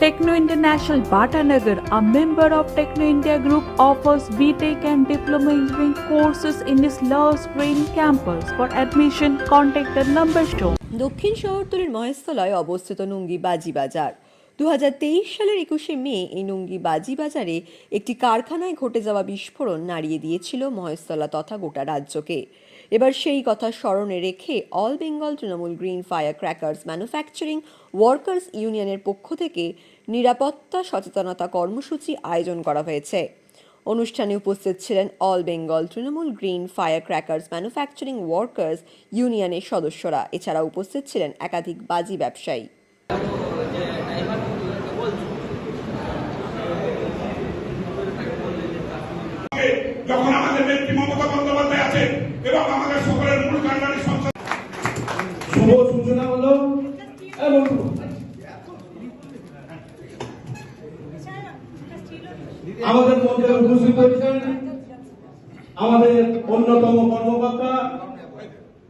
Techno International Bhatanagar, a member of Techno India Group, offers BTEC and Diploma Engineering courses in its Love Green campus. For admission, contact the number shown. দক্ষিণ শহরতলির মহেশতলায় অবস্থিত নুঙ্গি বাজি বাজার দু হাজার তেইশ সালের একুশে মে এই নুঙ্গি বাজি বাজারে একটি কারখানায় ঘটে যাওয়া বিস্ফোরণ নাড়িয়ে দিয়েছিল মহেশতলা তথা গোটা রাজ্যকে এবার সেই কথা স্মরণে রেখে all Bengal Trinamool green fire crackers manufacturing workers ইউনিয়নের পক্ষ থেকে নিরাপত্তা, সচেতনতা কর্মসূচি আয়োজন করা হয়েছে। অনুষ্ঠানে উপস্থিত ছিলেন all Bengal Trinamool green fire crackers manufacturing workers ইউনিয়নের সদস্যরা। এছাড়া উপস্থিত ছিলেন একাধিক বাজি ব্যবসায়ী যখন আমাদের নেত্রী মমতা বন্দ্যোপাধ্যায় আছে এবং আমাদের সকলের মূল কাণ্ডারি সংসদ শুভ সূচনা হলো হ্যাঁ বন্ধু আমাদের মধ্যে উপস্থিত হয়েছেন আমাদের অন্যতম কর্মকর্তা।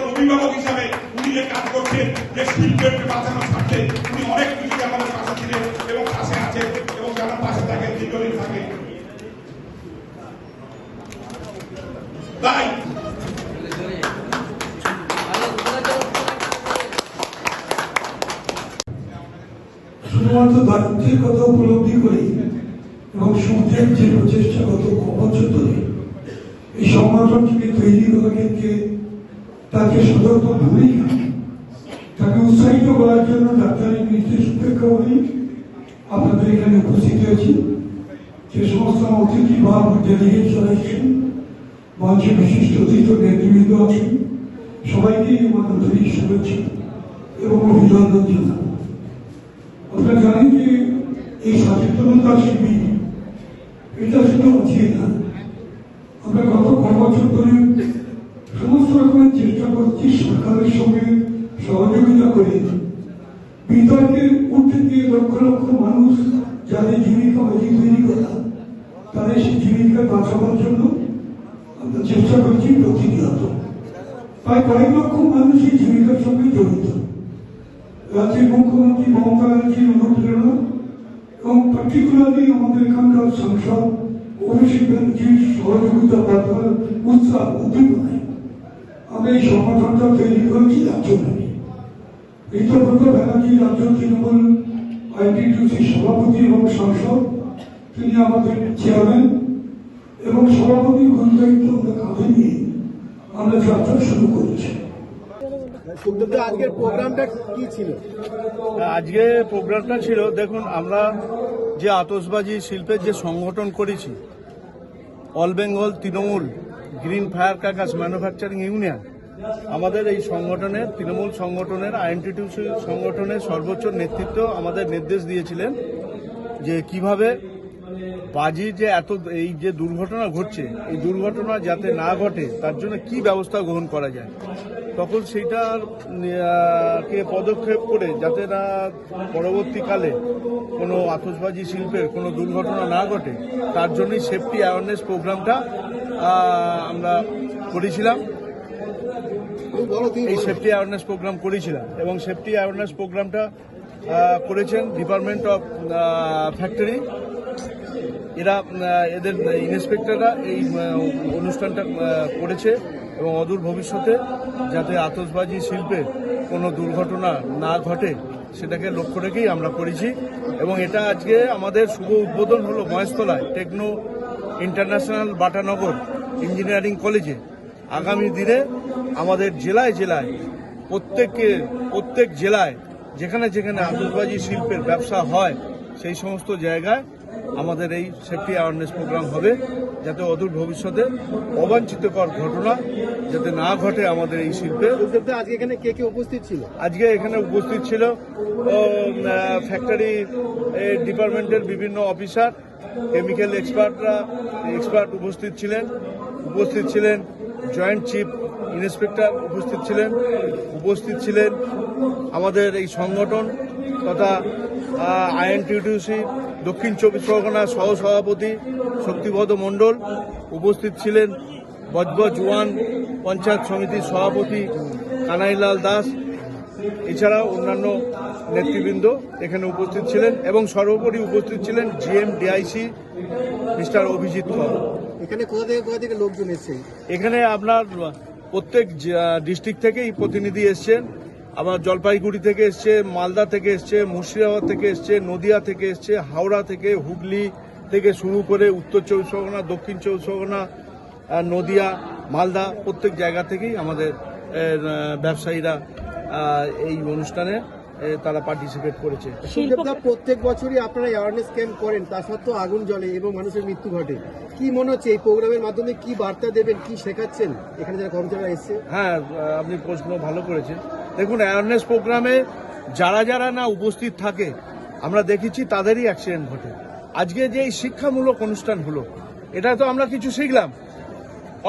অভিভাবক হিসাবে উনি যে কাজ করছেন যে শিল্পেরকে বাঁচানোর স্বার্থে উনি অনেক কিছুতে আমাদের পাশে ছিলেন এবং পাশে আছেন এবং যারা পাশে থাকে দীর্ঘদিন থাকে তাই শুধুমাত্র দারিদ্রের কথা উপলব্ধি করে এবং সূর্যের যে প্রচেষ্টা গত বছর ধরে এই সংগঠনটিকে তৈরি করার ক্ষেত্রে তাকে সতর্ক ভূমিকা তাকে উৎসাহিত করার জন্য ডাক্তারের নির্দেশ উপেক্ষা করি আপনাদের এখানে উপস্থিত হয়েছি। যে সমস্ত অতিথি বা ডেলিগেট যারা এসেছেন, মঞ্চে বিশিষ্ট অতিথি নেতৃবৃন্দ আছেন, সবাইকে আমার শুভেচ্ছা এবং অভিনন্দন জানাব আপনারা জানেন যে এই সচেতনতা শিবির এটা শুধু আছে না বছর সমস্ত রকমের চেষ্টা করছি সরকারের সঙ্গে সহযোগিতা করে। বিতর্কে উঠতে গিয়ে লক্ষ লক্ষ মানুষ যাদের জীবিকা তৈরি করা তাদের সেই জীবিকা বাঁচাবার জন্য আমরা চেষ্টা করছি প্রতিনিয়ত। প্রায় কয়েক লক্ষ মানুষ এই জীবিকার সঙ্গে জড়িত। রাজ্যের মুখ্যমন্ত্রী মমতা ব্যানার্জির অনুপ্রেরণা এবং পার্টিকুলারলি আমাদের এখানকার সাংসদ ব্যানার্জির সহযোগিতা প্রার্থনার উৎসাহ উদ্দীপনায় আমরা এই সংগঠনটা তৈরি করেছি রাজ্যব্যাপী ঋতব্রত ব্যানার্জি রাজ্য তৃণমূল আইনটিটিউসির সভাপতি এবং সাংসদ তিনি আমাদের চেয়ারম্যান এবং সভাপতির গুরুদায়িত্ব আমরা কাঁধে নিয়ে আমরা যাত্রা শুরু করেছি। আজকের প্রোগ্রামটা কি ছিল? আজকে প্রোগ্রামটা ছিল দেখুন আমরা যে আতসবাজি শিল্পের যে সংগঠন করেছি all Bengal Trinamool green fire কাকাস manufacturing union আমাদের এই সংগঠনের, তৃণমূল সংগঠনের আইএনটিটিউসি সংগঠনের সর্বোচ্চ নেতৃত্ব আমাদের নির্দেশ দিয়েছিলেন যে কীভাবে বাজি যে এত এই যে দুর্ঘটনা ঘটছে এই দুর্ঘটনা যাতে না ঘটে তার জন্য কি ব্যবস্থা গ্রহণ করা যায়? তখন সেইটার কে পদক্ষেপ করে যাতে না পরবর্তীকালে কোনো আতসবাজি শিল্পের কোনো দুর্ঘটনা না ঘটে তার জন্যই সেফটি অ্যাওয়ারনেস প্রোগ্রামটা আমরা করেছিলাম। এই সেফটি অ্যাওয়ারনেস প্রোগ্রাম করেছিলাম এবং সেফটি অ্যাওয়ারনেস প্রোগ্রামটা করেছেন ডিপার্টমেন্ট অফ ফ্যাক্টরি এরা এদের ইন্সপেক্টররা এই অনুষ্ঠানটা করেছে এবং অদূর ভবিষ্যতে যাতে আতসবাজি শিল্পে কোনো দুর্ঘটনা না ঘটে, সেটাকে লক্ষ্য রেখেই আমরা করেছি। এবং এটা আজকে আমাদের শুভ উদ্বোধন হলো মহেশতলায় টেকনো ইন্টারন্যাশনাল বাটানগর ইঞ্জিনিয়ারিং কলেজে আগামী দিনে আমাদের জেলায় জেলায়, প্রত্যেককে, প্রত্যেক জেলায় যেখানে যেখানে আতসবাজি শিল্পের ব্যবসা হয় সেই সমস্ত জায়গায় আমাদের এই সেফটি অ্যাওয়ারনেস প্রোগ্রাম হবে যাতে অদূর ভবিষ্যতে অবাঞ্ছিতকর ঘটনা যাতে না ঘটে আমাদের এই শিল্পে। আজকে এখানে কে কে উপস্থিত ছিল? আজকে এখানে উপস্থিত ছিল ফ্যাক্টরি ডিপার্টমেন্টের বিভিন্ন অফিসার কেমিক্যাল এক্সপার্টরা এক্সপার্ট উপস্থিত ছিলেন। উপস্থিত ছিলেন জয়েন্ট চিফ ইন্সপেক্টর উপস্থিত ছিলেন উপস্থিত ছিলেন আমাদের এই সংগঠন তথা আইএনটিউটিউসি দক্ষিণ চব্বিশ পরগনার সহ সভাপতি শক্তিপদ মণ্ডল উপস্থিত ছিলেন বজবজ ওয়ান পঞ্চায়েত সমিতির সভাপতি কানাইলাল দাস এছাড়াও অন্যান্য নেতৃবৃন্দ এখানে উপস্থিত ছিলেন এবং সর্বোপরি উপস্থিত ছিলেন জিএম ডিআইসি মিস্টার অভিজিৎ কর। এখানে কোথা থেকে কোথা থেকে লোকজন এসছে? এখানে আপনার প্রত্যেক ডিস্ট্রিক্ট থেকেই প্রতিনিধি এসছেন। আবার জলপাইগুড়ি থেকে এসছে, মালদা থেকে এসছে, মুর্শিদাবাদ থেকে এসছে, নদিয়া থেকে এসছে, হাওড়া থেকে, হুগলি থেকে শুরু করে উত্তর চব্বিশ পরগনা, দক্ষিণ চব্বিশ পরগনা নদিয়া, মালদা প্রত্যেক জায়গা থেকেই আমাদের ব্যবসায়ীরা এই অনুষ্ঠানে তারা পার্টিসিপেট করেছে। প্রত্যেক বছরই আপনারা অ্যাওয়ারনেস ক্যাম্প করেন তা সত্ত্বেও আগুন জ্বলে এবং মানুষের মৃত্যু ঘটে। কি মনে হচ্ছে এই প্রোগ্রামের মাধ্যমে কি বার্তা দেবেন কি শেখাচ্ছেন? এখানে যারা কর্মচারীরা এসছে। হ্যাঁ আপনি প্রশ্ন ভালো করেছেন। দেখুন অ্যাওয়ারনেস প্রোগ্রামে যারা যারা না উপস্থিত থাকে আমরা দেখেছি তাদেরই অ্যাক্সিডেন্ট ঘটে। আজকে যে এই শিক্ষামূলক অনুষ্ঠান হলো এটা তো আমরা কিছু শিখলাম।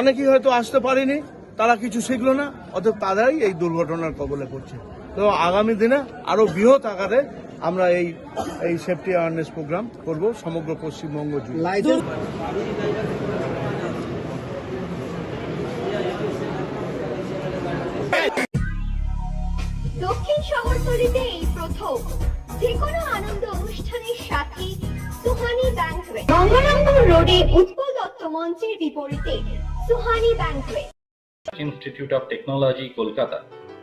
অনেকেই হয়তো আসতে পারেনি তারা কিছু শিখলো না অথবা তারাই এই দুর্ঘটনার কবলে পড়ছে। তো আগামী দিনে আরও বৃহৎ আকারে আমরা এই এই সেফটি অ্যাওয়ারনেস প্রোগ্রাম করব সমগ্র পশ্চিমবঙ্গ জুড়ে। দক্ষিণ শহরতলিতে এই প্রথম। যে কোনো আনন্দ অনুষ্ঠানের সাথে সুহানি ব্যাংকুয়েট গঙ্গারামপুর রোডে উৎপল দত্ত মঞ্চের বিপরীতে Suhani banquet Institute of Technology, Kolkata,